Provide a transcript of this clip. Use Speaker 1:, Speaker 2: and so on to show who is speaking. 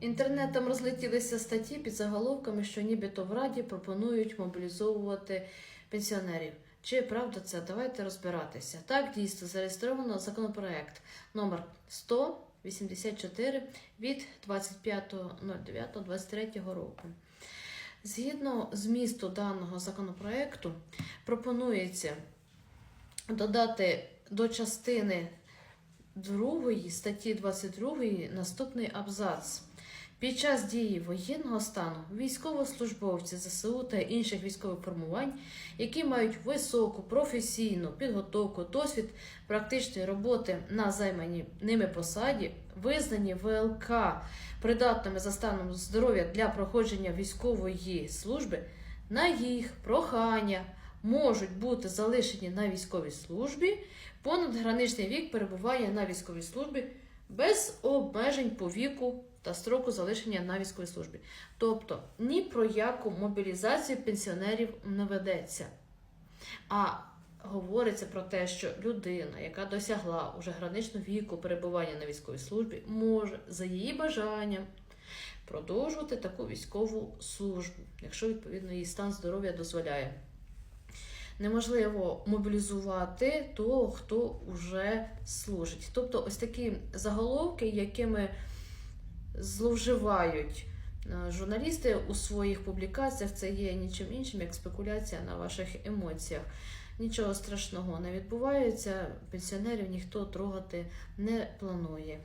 Speaker 1: Інтернетом розлетілися статті під заголовками, що нібито в Раді пропонують мобілізовувати пенсіонерів. Чи правда це? Давайте розбиратися. Так, дійсно, зареєстровано законопроект номер 184 від 25.09.23 року. Згідно змісту даного законопроекту, пропонується додати до частини 2 статті 22 наступний абзац. Під час дії воєнного стану військовослужбовці ЗСУ та інших військових формувань, які мають високу професійну підготовку, досвід практичної роботи на займаній ними посаді, визнані ВЛК придатними за станом здоров'я для проходження військової служби, на їх прохання можуть бути залишені на військовій службі понад граничний вік перебування на військовій службі без обмежень по віку та строку залишення на військовій службі. Тобто ні про яку мобілізацію пенсіонерів не ведеться. А говориться про те, що людина, яка досягла уже граничного віку перебування на військовій службі, може за її бажанням продовжувати таку військову службу, якщо відповідно її стан здоров'я дозволяє. Неможливо мобілізувати того, хто вже служить. Тобто, ось такі заголовки, якими зловживають е, журналісти у своїх публікаціях, це є нічим іншим, як спекуляція на ваших емоціях. Нічого страшного не відбувається, пенсіонерів ніхто трогати не планує.